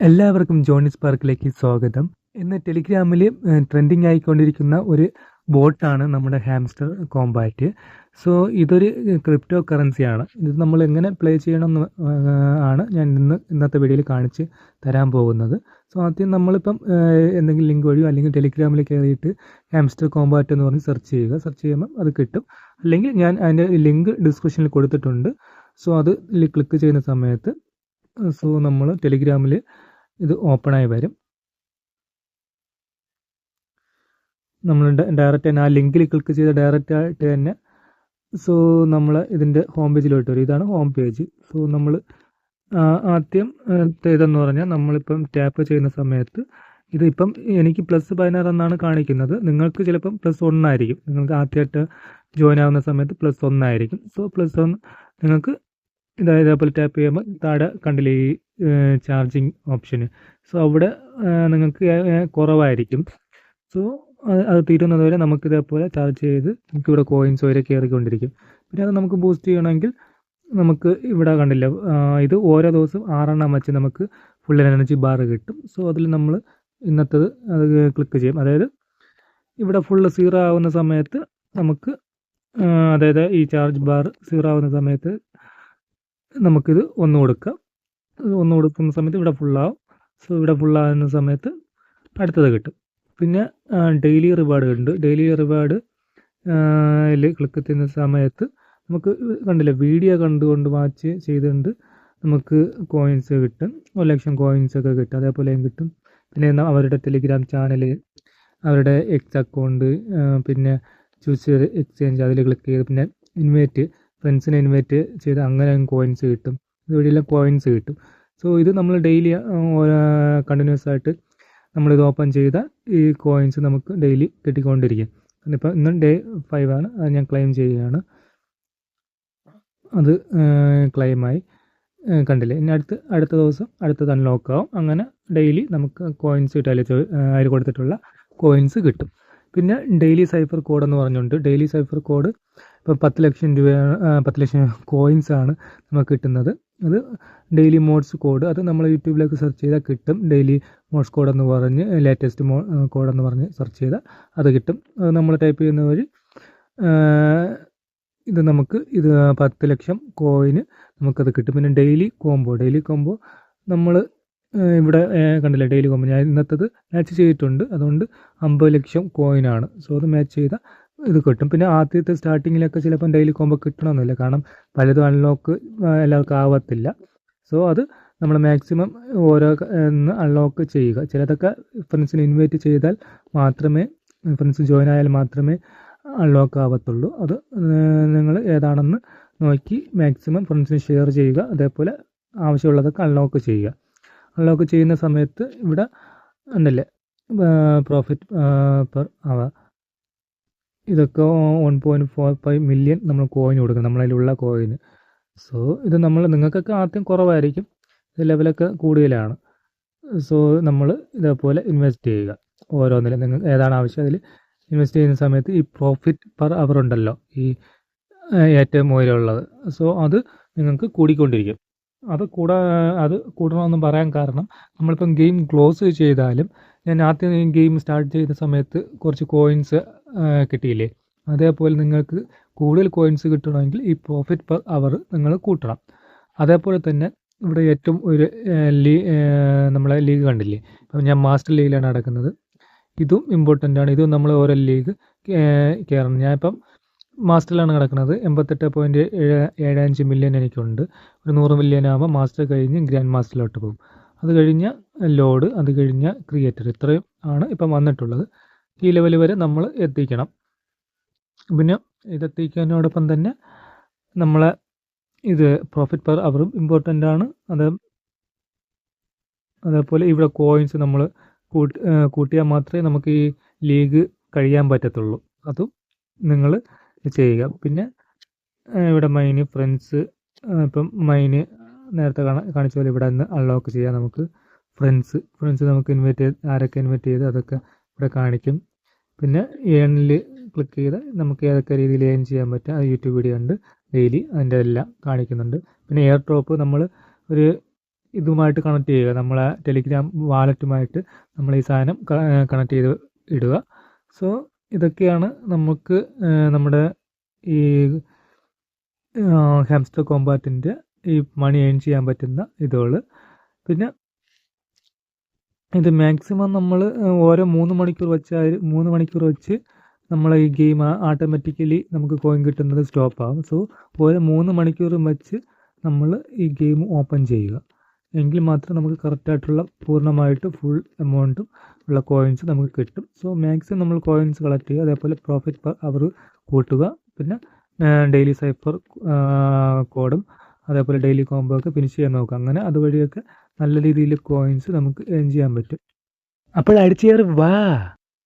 എല്ലാവർക്കും ജോണിസ് പാർക്കിലേക്ക് സ്വാഗതം. ഇന്ന് ടെലിഗ്രാമിൽ ട്രെൻഡിങ് ആയിക്കൊണ്ടിരിക്കുന്ന ഒരു ബോട്ടാണ് നമ്മുടെ ഹാംസ്റ്റർ കോമ്പാറ്റ് സോ ഇതൊരു ക്രിപ്റ്റോ കറൻസിയാണ് ഇത് നമ്മൾ എങ്ങനെ പ്ലേ ചെയ്യണം ആണ് ഞാൻ ഇന്ന് ഇന്നത്തെ വീഡിയോയിൽ കാണിച്ച് തരാൻ പോകുന്നത്. സോ ആദ്യം നമ്മളിപ്പം എന്തെങ്കിലും ലിങ്ക് വഴിയോ അല്ലെങ്കിൽ ടെലിഗ്രാമിൽ കയറിയിട്ട് ഹാംസ്റ്റർ കോമ്പാറ്റ് എന്ന് പറഞ്ഞ് സെർച്ച് ചെയ്യുക. സെർച്ച് ചെയ്യുമ്പോൾ അത് കിട്ടും. അല്ലെങ്കിൽ ഞാൻ അതിന്റെ ലിങ്ക് ഡിസ്ക്രിപ്ഷനിൽ കൊടുത്തിട്ടുണ്ട്. സോ അത് ക്ലിക്ക് ചെയ്യുന്ന സമയത്ത് സോ നമ്മൾ ടെലിഗ്രാമിൽ ഇത് ഓപ്പണായി വരും. നമ്മൾ ഡയറക്റ്റ് തന്നെ ആ ലിങ്കിൽ ക്ലിക്ക് ചെയ്ത് ഡയറക്റ്റ് ആയിട്ട് തന്നെ സോ നമ്മൾ ഇതിന്റെ ഹോം പേജിലോട്ട് വരും. ഇതാണ് ഹോം പേജ്. സോ നമ്മൾ ആദ്യം ഇതെന്ന് പറഞ്ഞാൽ നമ്മളിപ്പം ടാപ്പ് ചെയ്യുന്ന സമയത്ത് ഇതിപ്പം എനിക്ക് പ്ലസ് പതിനാറ് എന്നാണ് കാണിക്കുന്നത്. നിങ്ങൾക്ക് ചിലപ്പം പ്ലസ് ഒന്നായിരിക്കും നിങ്ങൾക്ക് ആദ്യമായിട്ട് ജോയിൻ ആവുന്ന സമയത്ത് പ്ലസ് ഒന്നായിരിക്കും സോ പ്ലസ് ഒന്ന് നിങ്ങൾക്ക് ഇതാ ഇതേപോലെ ടാപ്പ് ചെയ്യുമ്പോൾ താഴെ കണ്ടില്ലേ ഈ ചാർജിങ് ഓപ്ഷന് സോ അവിടെ നിങ്ങൾക്ക് കുറവായിരിക്കും. സോ അത് തീരുന്നത് വരെ നമുക്ക് ഇതേപോലെ ചാർജ് ചെയ്ത് നമുക്ക് ഇവിടെ കോയിൻസ് വരെ കയറിക്കൊണ്ടിരിക്കും പിന്നെ അത് നമുക്ക് ബൂസ്റ്റ് ചെയ്യണമെങ്കിൽ നമുക്ക് ഇവിടെ കണ്ടില്ല ഇത് ഓരോ ദിവസം ആറെണ്ണം വെച്ച് നമുക്ക് ഫുൾ എനർജി ബാർ കിട്ടും. സോ അതിൽ നമ്മൾ ഇന്നത്തത് അത് ക്ലിക്ക് ചെയ്യും. അതായത് ഇവിടെ ഫുള്ള് സീറോ ആവുന്ന സമയത്ത് നമുക്ക് അതായത് ഈ ചാർജ് ബാർ സീറോ ആവുന്ന സമയത്ത് നമുക്കിത് ഒന്ന് കൊടുക്കാം. ഒന്ന് കൊടുക്കുന്ന സമയത്ത് ഇവിടെ ഫുള്ളാവും സോ ഇവിടെ ഫുള്ളാകുന്ന സമയത്ത് അടുത്തത് കിട്ടും. പിന്നെ ഡെയിലി റിവാർഡ് ഉണ്ട്. ഡെയിലി റിവാർഡ് ക്ലിക്ക് ചെയ്യുന്ന സമയത്ത് നമുക്ക് കണ്ടില്ല വീഡിയോ കണ്ടുകൊണ്ട് വാച്ച് ചെയ്തുകൊണ്ട് നമുക്ക് കോയിൻസ് കിട്ടും. ഒരു ലക്ഷം കോയിൻസ് ഒക്കെ കിട്ടും. അതേപോലെയും കിട്ടും. പിന്നെ അവരുടെ ടെലിഗ്രാം ചാനൽ അവരുടെ എക്സ് അക്കൗണ്ട് പിന്നെ ചൂസ് എക്സ്ചേഞ്ച് അതിൽ ക്ലിക്ക് ചെയ്ത് പിന്നെ ഇൻവൈറ്റ് ഫ്രണ്ട്സിനെ ഇൻവൈറ്റ് ചെയ്ത് അങ്ങനെ കോയിൻസ് കിട്ടും. ഇതുവഴിയെല്ലാം കോയിൻസ് കിട്ടും. സോ ഇത് നമ്മൾ ഡെയിലി കണ്ടിന്യൂസ് ആയിട്ട് നമ്മളിത് ഓപ്പൺ ചെയ്ത ഈ കോയിൻസ് നമുക്ക് ഡെയിലി കിട്ടിക്കൊണ്ടിരിക്കും. ഇപ്പം ഇന്ന് ഡേ ഫൈവ് ആണ്. അത് ഞാൻ ക്ലെയിം ചെയ്യുകയാണ്. അത് ക്ലെയിമായി കണ്ടില്ലേ? ഇനി അടുത്ത് അടുത്ത ദിവസം അടുത്തത് അൺലോക്ക് ആവും. അങ്ങനെ ഡെയിലി നമുക്ക് കോയിൻസ് കിട്ടും അതിൽ ചോ- ആ, അതിൽ കൊടുത്തിട്ടുള്ള കോയിൻസ് കിട്ടും. പിന്നെ ഡെയിലി സൈഫർ കോഡ് എന്ന് പറഞ്ഞുകൊണ്ട് ഡെയിലി സൈഫർ കോഡ് ഇപ്പോൾ പത്ത് ലക്ഷം രൂപ പത്ത് ലക്ഷം കോയിൻസ് ആണ് നമുക്ക് കിട്ടുന്നത്. അത് ഡെയിലി മോഡ്സ് കോഡ് അത് നമ്മൾ യൂട്യൂബിലേക്ക് സെർച്ച് ചെയ്താൽ കിട്ടും. ഡെയിലി മോഡ്സ് കോഡ് എന്ന് പറഞ്ഞ് ലേറ്റസ്റ്റ് മോ കോഡ് എന്ന് പറഞ്ഞ് സെർച്ച് ചെയ്താൽ അത് കിട്ടും. അത് നമ്മൾ ടൈപ്പ് ചെയ്യുന്ന വഴി ഇത് നമുക്ക് ഇത് പത്ത് ലക്ഷം കോയിന് നമുക്കത് കിട്ടും. പിന്നെ ഡെയിലി കോംബോ ഡെയിലി കോംബോ നമ്മൾ ഇവിടെ കണ്ടില്ല ഡെയിലി കോംബോ ഞാൻ ഇന്നത്തത് മാച്ച് ചെയ്തിട്ടുണ്ട്. അതുകൊണ്ട് അമ്പത് ലക്ഷം കോയിനാണ് സോ അത് മാച്ച് ചെയ്ത ഇത് കിട്ടും. പിന്നെ ആദ്യത്തെ സ്റ്റാർട്ടിങ്ങിലൊക്കെ ചിലപ്പം ഡെയിലി കോമ്പോ കിട്ടണമെന്നില്ല. കാരണം പലതും അൺലോക്ക് എല്ലാവർക്കും ആവത്തില്ല. സോ അത് നമ്മൾ മാക്സിമം ഓരോ അൺലോക്ക് ചെയ്യുക. ചിലതൊക്കെ ഫ്രണ്ട്സിന് ഇൻവൈറ്റ് ചെയ്താൽ മാത്രമേ ഫ്രണ്ട്സ് ജോയിൻ ആയാൽ മാത്രമേ അൺലോക്ക് ആവത്തുള്ളൂ. അത് നിങ്ങൾ ഏതാണെന്ന് നോക്കി മാക്സിമം ഫ്രണ്ട്സിന് ഷെയർ ചെയ്യുക. അതേപോലെ ആവശ്യമുള്ളതൊക്കെ അൺലോക്ക് ചെയ്യുക. അൺലോക്ക് ചെയ്യുന്ന സമയത്ത് ഇവിടെ ഉണ്ടല്ലേ? പ്രോഫിറ്റ് പെർ അവർ ഇതൊക്കെ one point four five million നമ്മൾ കോയിൻ കൊടുക്കും നമ്മളതിലുള്ള കോയിന് സോ ഇത് നമ്മൾ നിങ്ങൾക്കൊക്കെ ആദ്യം കുറവായിരിക്കും. ലെവലൊക്കെ കൂടുതലാണ്. സോ നമ്മൾ ഇതേപോലെ ഇൻവെസ്റ്റ് ചെയ്യുക. ഓരോന്നിലും നിങ്ങൾക്ക് ഏതാണ് ആവശ്യം അതിൽ ഇൻവെസ്റ്റ് ചെയ്യുന്ന സമയത്ത് ഈ പ്രോഫിറ്റ് പെർ അവർ ഉണ്ടല്ലോ ഈ ഏറ്റവും ഉയരമുള്ളത്. സോ അത് നിങ്ങൾക്ക് കൂടിക്കൊണ്ടിരിക്കും. അത് കൂടാ അത് കൂടണമെന്നും പറയാൻ കാരണം നമ്മളിപ്പം ഗെയിം ക്ലോസ് ചെയ്താലും ഞാൻ ആദ്യം ഗെയിം സ്റ്റാർട്ട് ചെയ്ത സമയത്ത് കുറച്ച് കോയിൻസ് കിട്ടിയില്ലേ? അതേപോലെ നിങ്ങൾക്ക് കൂടുതൽ കോയിൻസ് കിട്ടണമെങ്കിൽ ഈ പ്രോഫിറ്റ് പെർ അവർ നിങ്ങൾ കൂട്ടണം. അതേപോലെ തന്നെ ഇവിടെ ഏറ്റവും ഒരു ലീ നമ്മളെ ലീഗ് കണ്ടില്ലേ? ഇപ്പം ഞാൻ മാസ്റ്റർ ലീഗിലാണ് നടക്കുന്നത്. ഇതും ഇമ്പോർട്ടന്റ് ആണ്. ഇതും നമ്മൾ ഓരോ ലീഗ് കയറണം ഞാനിപ്പം മാസ്റ്ററിലാണ് കിടക്കുന്നത് എൺപത്തെട്ട് പോയിന്റ് ഏഴ് ഏഴ് അഞ്ച് മില്യൺ എനിക്കുണ്ട്. ഒരു നൂറ് മില്യൺ ആകുമ്പോൾ മാസ്റ്റർ കഴിഞ്ഞ് ഗ്രാൻഡ് മാസ്റ്ററിലോട്ട് പോകും. അത് കഴിഞ്ഞ ലോഡ് അത് കഴിഞ്ഞ ക്രിയേറ്റർ ഇത്രയും ആണ് ഇപ്പം വന്നിട്ടുള്ളത്. ഈ ലെവൽ വരെ നമ്മൾ എത്തിക്കണം. പിന്നെ ഇതെത്തിക്കുന്നതിനോടൊപ്പം തന്നെ നമ്മളെ ഇത് പ്രോഫിറ്റ് പെർ അവറും ഇമ്പോർട്ടന്റ് ആണ്. അത് അതേപോലെ ഇവിടെ കോയിൻസ് നമ്മൾ കൂട്ടിയാൽ മാത്രമേ നമുക്ക് ഈ ലീഗ് കഴിയാൻ പറ്റത്തുള്ളൂ. അതും നിങ്ങൾ ചെയ്യുക. പിന്നെ ഇവിടെ മൈന് ഫ്രണ്ട്സ് ഇപ്പം മൈന് നേരത്തെ കാണാ കാണിച്ച പോലെ ഇവിടെ നിന്ന് അൺലോക്ക് ചെയ്യാം നമുക്ക്. ഫ്രണ്ട്സ് ഫ്രണ്ട്സ് നമുക്ക് ഇൻവൈറ്റ് ചെയ്ത് ആരൊക്കെ ഇൻവൈറ്റ് ചെയ്ത് അതൊക്കെ ഇവിടെ കാണിക്കും. പിന്നെ ഏണിൽ ക്ലിക്ക് ചെയ്ത് നമുക്ക് ഏതൊക്കെ രീതിയിൽ ഏൺ ചെയ്യാൻ പറ്റും അത് യൂട്യൂബ് വീഡിയോ ഉണ്ട്. ഡെയിലി അതിന്റെ എല്ലാം കാണിക്കുന്നുണ്ട്. പിന്നെ എയർ ഡ്രോപ്പ് നമ്മൾ ഒരു ഇതുമായിട്ട് കണക്ട് ചെയ്യുക. നമ്മളെ ടെലിഗ്രാം വാലറ്റുമായിട്ട് നമ്മൾ ഈ സാധനം കണക്ട് ചെയ്ത് ഇടുക. സോ ഇതൊക്കെയാണ് നമുക്ക് നമ്മുടെ ഈ ഹാംസ്റ്റർ കോമ്പാറ്റിന്റെ ഈ മണി ഏൺ ചെയ്യാൻ പറ്റുന്ന ഇതുകൾ. പിന്നെ ഇത് മാക്സിമം നമ്മൾ ഓരോ മൂന്ന് മണിക്കൂർ വെച്ചാൽ മൂന്ന് മണിക്കൂർ വെച്ച് നമ്മൾ ഈ ഗെയിം ഓട്ടോമാറ്റിക്കലി നമുക്ക് കോയിൻ കിട്ടുന്നത് സ്റ്റോപ്പ് ആകും സോ ഓരോ മൂന്ന് മണിക്കൂറും വെച്ച് നമ്മൾ ഈ ഗെയിം ഓപ്പൺ ചെയ്യുക. എങ്കിൽ മാത്രം നമുക്ക് കറക്റ്റായിട്ടുള്ള പൂർണമായിട്ട് ഫുൾ എമൗണ്ടും ഉള്ള കോയിൻസ് നമുക്ക് കിട്ടും. സോ മാക്സിമം നമ്മൾ കോയിൻസ് കളക്ട് ചെയ്യുക. അതേപോലെ പ്രോഫിറ്റ് പെർ അവർ കൂട്ടുക. പിന്നെ ഡെയിലി സൈഫർ കോഡും അതേപോലെ ഡെയിലി കോംബോ ഒക്കെ ഫിനിഷ് ചെയ്യാൻ നോക്കുക. അങ്ങനെ അതുവഴിയൊക്കെ നല്ല രീതിയിൽ കോയിൻസ് നമുക്ക് ഏൺ ചെയ്യാൻ പറ്റും. അപ്പോൾ അടിച്ചേറി വാ!